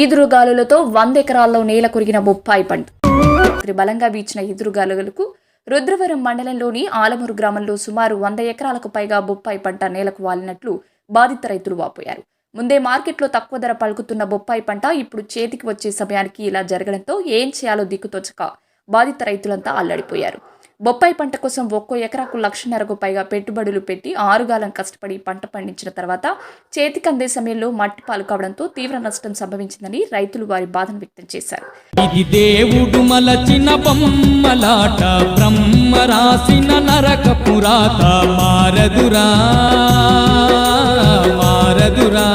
ఈదురుగాలులతో వంద ఎకరాల్లో నేల కొరిగిన బొప్పాయి పంట. బలంగా వీచిన ఈదురుగాలులకు రుద్రవరం మండలంలోని ఆలమూరు గ్రామంలో సుమారు వంద ఎకరాలకు పైగా బొప్పాయి పంట నేలకు వాలినట్లు బాధిత రైతులు వాపోయారు. ముందే మార్కెట్లో తక్కువ ధర పలుకుతున్న బొప్పాయి పంట ఇప్పుడు చేతికి వచ్చే సమయానికి ఇలా జరగడంతో ఏం చేయాలో దిక్కుతోచక బాధిత రైతులంతా అల్లడిపోయారు. బొప్పాయి పంట కోసం ఒక్కో ఎకరాకు లక్షన్నరకు పైగా పెట్టుబడులు పెట్టి ఆరుగాలం కష్టపడి పంట పండించిన తర్వాత చేతికి అందే సమయంలో మట్టి పాలు కావడంతో తీవ్ర నష్టం సంభవించిందని రైతులు వారి బాధను వ్యక్తం చేశారు. ఇది దేవుడు మలచిన బొమ్మలాట బ్రహ్మ రాసిన నరక పురాత మారదురా మారదురా.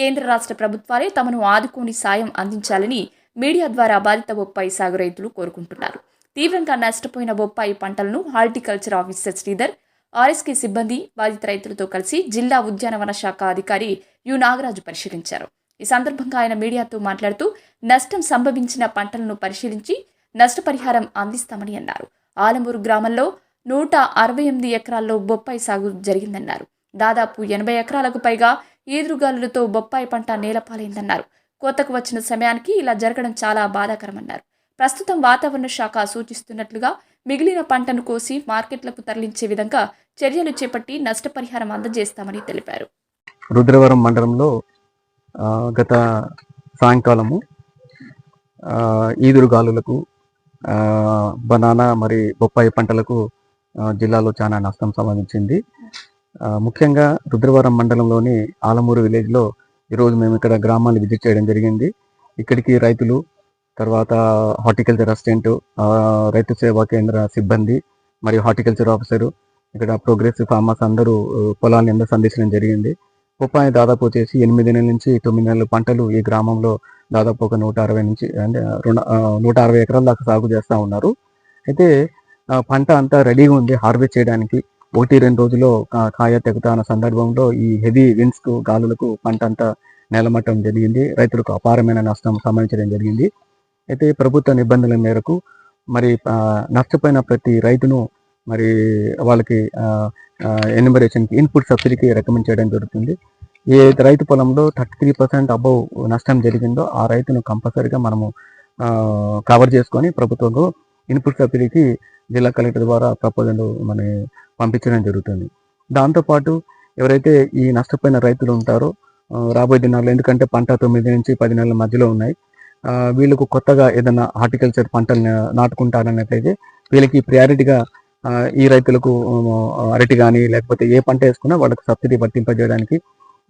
కేంద్ర రాష్ట్ర ప్రభుత్వాలే తమను ఆదుకోని సాయం అందించాలని మీడియా ద్వారా బాధిత బొప్పాయి సాగు రైతులు కోరుకుంటున్నారు. తీవ్రంగా నష్టపోయిన బొప్పాయి పంటలను హార్టికల్చర్ ఆఫీసర్ శ్రీధర్ ఆర్ఎస్కే సిబ్బంది బాధిత రైతులతో కలిసి జిల్లా ఉద్యానవన శాఖ అధికారి యు. నాగరాజు పరిశీలించారు. ఈ సందర్భంగా ఆయన మీడియాతో మాట్లాడుతూ నష్టం సంభవించిన పంటలను పరిశీలించి నష్టపరిహారం అందిస్తామని అన్నారు. ఆలమూరు గ్రామంలో నూట అరవై ఎనిమిది ఎకరాల్లో బొప్పాయి సాగు జరిగిందన్నారు. దాదాపు ఎనభై ఎకరాలకు పైగా ఈదురుగాలులతో బొప్పాయి పంట నేలపాలైందన్నారు. కోతకు వచ్చిన సమయానికి ఇలా జరగడం చాలా బాధాకరమన్నారు. ప్రస్తుతం వాతావరణ శాఖ సూచిస్తున్నట్లుగా మిగిలిన పంటను కోసి మార్కెట్లకు తరలించే విధంగా చర్యలు చేపట్టి నష్టపరిహారం అందజేస్తామని తెలిపారు. రుద్రవరం మండలంలో గత సాయంకాలము ఈదురుగాలులకు బనానా మరి బొప్పాయి పంటలకు జిల్లాలో చాలా నష్టం సంభవించింది. ముఖ్యంగా రుద్రవరం మండలంలోని ఆలమూరు విలేజ్లో ఈరోజు మేము ఇక్కడ గ్రామాన్ని విజిట్ చేయడం జరిగింది. ఇక్కడికి రైతులు తర్వాత హార్టికల్చర్ అసిస్టెంట్ రైతు సేవా కేంద్ర సిబ్బంది మరియు హార్టికల్చర్ ఆఫీసరు ఇక్కడ ప్రోగ్రెసివ్ ఫార్మర్స్ అందరూ పొలాన్ని అందరూ సందర్శించడం జరిగింది. బొప్పాయి దాదాపు వచ్చేసి ఎనిమిది నెలల నుంచి తొమ్మిది నెలల పంటలు ఈ గ్రామంలో దాదాపు ఒక నూట అరవై నుంచి అంటే రెండు నూట అరవై ఎకరాల దాకా సాగు చేస్తూ ఉన్నారు. అయితే పంట అంతా రెడీగా ఉంది హార్వెస్ట్ చేయడానికి. ఒకటి రెండు రోజుల్లో కాయ తెగుతాన సందర్భంలో ఈ హెవీ విండ్స్కు గాలులకు పంట అంతా నేలమట్టం జరిగింది. రైతులకు అపారమైన నష్టం సంభవించడం జరిగింది. అయితే ప్రభుత్వ నిబంధనల మేరకు మరి నష్టపోయిన ప్రతి రైతును మరి వాళ్ళకి ఎన్యూమరేషన్కి ఇన్పుట్ సబ్సిడీకి రికమెండ్ చేయడం జరుగుతుంది. ఏ రైతు పొలంలో థర్టీ త్రీ పర్సెంట్ అబౌవ్ నష్టం జరిగిందో ఆ రైతును కంపల్సరీగా మనము కవర్ చేసుకొని ప్రభుత్వంలో ఇన్పుట్ సబ్సిడీకి జిల్లా కలెక్టర్ ద్వారా ప్రపోజల్ మన పంపించడం జరుగుతుంది. దాంతోపాటు ఎవరైతే ఈ నష్టపోయిన రైతులు ఉంటారో రాబోయే దినాల్లో ఎందుకంటే పంట తొమ్మిది నుంచి పది నెలల మధ్యలో ఉన్నాయి వీళ్ళకు కొత్తగా ఏదైనా హార్టికల్చర్ పంటలు నాటుకుంటారన్నట్లయితే వీళ్ళకి ప్రయారిటీగా ఈ రైతులకు అరటి కానీ లేకపోతే ఏ పంట వేసుకున్నా వాళ్ళకి సబ్సిడీ వర్తింపజేయడానికి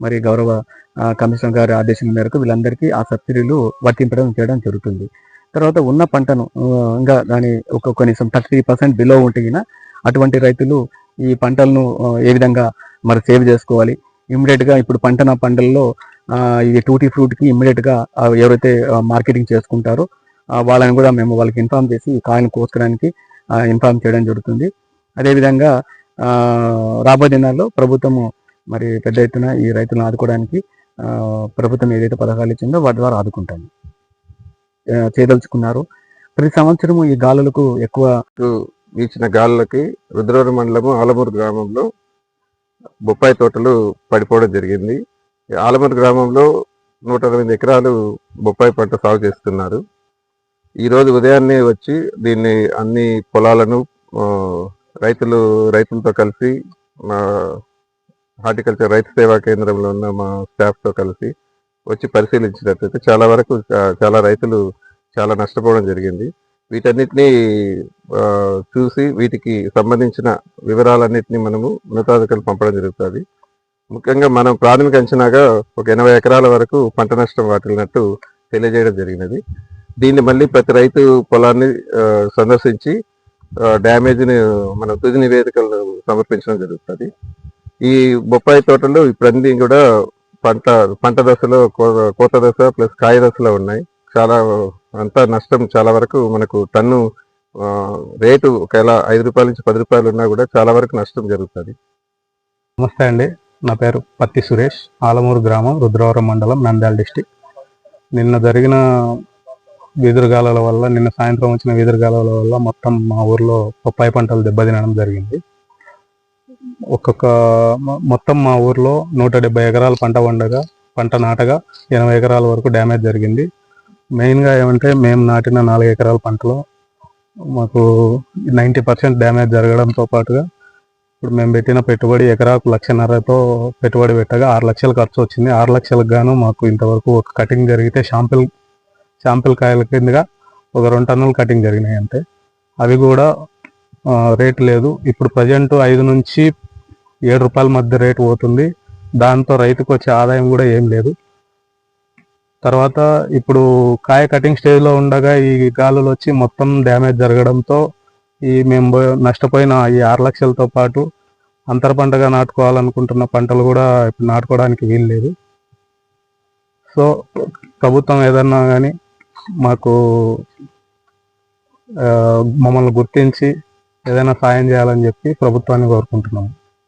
మరి గౌరవ కమిషనర్ గారి ఆదేశం మేరకు వీళ్ళందరికీ ఆ సబ్సిడీలు వర్తింపడం చేయడం జరుగుతుంది. తర్వాత ఉన్న పంటను ఇంకా దాని ఒక కనీసం థర్టీ పర్సెంట్ బిలో ఉంటే అటువంటి రైతులు ఈ పంటలను ఏ విధంగా మరి సేవ్ చేసుకోవాలి? ఇమ్మీడియట్గా ఇప్పుడు పంట నా పంటల్లో ఇది టూటీ ఫ్రూట్కి ఇమ్మీడియట్గా ఎవరైతే మార్కెటింగ్ చేసుకుంటారో వాళ్ళని కూడా మేము వాళ్ళకి ఇన్ఫార్మ్ చేసి ఈ కాయిన్ కోసుకోవడానికి ఇన్ఫార్మ్ చేయడం జరుగుతుంది. అదేవిధంగా ఆ, రాబోయే దినాల్లో ప్రభుత్వము మరి పెద్ద ఎత్తున ఈ రైతులను ఆదుకోవడానికి ప్రభుత్వం ఏదైతే పథకాలు ఇచ్చిందో వాటి ద్వారా ఆదుకుంటాము. చేయదలుచుకున్నారు. ప్రతి సంవత్సరము ఈ గాలులకు ఎక్కువ వీచిన గాలులకి రుద్రవరం మండలము ఆలమూరు గ్రామంలో బొప్పాయి తోటలు పడిపోవడం జరిగింది. ఆలమూరు గ్రామంలో నూట ఎనిమిది ఎకరాలు బొప్పాయి పంట సాగు చేస్తున్నారు. ఈరోజు ఉదయాన్నే వచ్చి దీన్ని అన్ని పొలాలను రైతులు రైతులతో కలిసి మా హార్టికల్చర్ రైతు సేవా కేంద్రంలో ఉన్న మా స్టాఫ్తో కలిసి వచ్చి పరిశీలించినట్లయితే చాలా వరకు చాలా రైతులు చాలా నష్టపోవడం జరిగింది. వీటన్నిటినీ చూసి వీటికి సంబంధించిన వివరాలన్నింటినీ మనము ఉన్నతాధికారులు పంపడం జరుగుతుంది. ముఖ్యంగా మనం ప్రాథమిక అంచనాగా ఒక ఎనభై ఎకరాల వరకు పంట నష్టం వాటిల్లినట్టు తెలియజేయడం జరిగినది. దీన్ని మళ్ళీ ప్రతి రైతు పొలాన్ని సందర్శించి డ్యామేజ్ని మన తుది నివేదికలు సమర్పించడం జరుగుతుంది. ఈ బొప్పాయి తోటలు ఇప్పుడన్నీ కూడా పంట పంట దశలో కోత దశ ప్లస్ కాయ దశలో ఉన్నాయి. చాలా అంతా నష్టం చాలా వరకు మనకు టన్ను రేటు ఒకవేళ ఐదు రూపాయల నుంచి పది రూపాయలు ఉన్నా కూడా చాలా వరకు నష్టం జరుగుతుంది. నమస్తే అండి. నా పేరు పత్తి సురేష్ ఆలమూరు గ్రామం రుద్రవరం మండలం నంద్యాల డిస్టిక్. నిన్న జరిగిన వెదురుగాలుల వల్ల నిన్న సాయంత్రం వచ్చిన వెదురుగాలుల వల్ల మొత్తం మా ఊర్లో బొప్పాయి పంటలు దెబ్బతినడం జరిగింది. ఒక్కొక్క మొత్తం మా ఊర్లో నూట డెబ్బై ఎకరాల పంట పండగా పంట నాటగా ఎనభై ఎకరాల వరకు డ్యామేజ్ జరిగింది. మెయిన్గా ఏమంటే మేము నాటిన నాలుగు ఎకరాల పంటలో మాకు నైంటీ పర్సెంట్ డ్యామేజ్ జరగడంతో పాటుగా ఇప్పుడు మేము పెట్టిన పెట్టుబడి ఎకరాకు లక్షన్నరతో పెట్టుబడి పెట్టగా ఆరు లక్షలు ఖర్చు వచ్చింది. ఆరు లక్షలకు గాను మాకు ఇంతవరకు ఒక కటింగ్ జరిగితే షాంపిల్ షాంపిల్ కాయల కిందగా ఒక రెండు టన్నులు కటింగ్ జరిగినాయి అంతే. అవి కూడా రేట్ రేటు లేదు. ఇప్పుడు ప్రజెంట్ ఐదు నుంచి ఏడు రూపాయల మధ్య రేటు పోతుంది. దాంతో రైతుకు వచ్చే ఆదాయం కూడా ఏం లేదు. తర్వాత ఇప్పుడు కాయ కటింగ్ స్టేజ్లో ఉండగా ఈ గాలులు వచ్చి మొత్తం డ్యామేజ్ జరగడంతో ఈ మేము నష్టపోయిన ఈ ఆరు లక్షలతో పాటు అంతర పంటగా నాటుకోవాలనుకుంటున్న పంటలు కూడా ఇప్పుడు నాటుకోవడానికి వీలు లేదు. సో ప్రభుత్వం ఏదన్నా కానీ మాకు మమ్మల్ని గుర్తించి ఏదైనా సాయం చేయాలని చెప్పి ప్రభుత్వాన్ని కోరుకుంటున్నాము.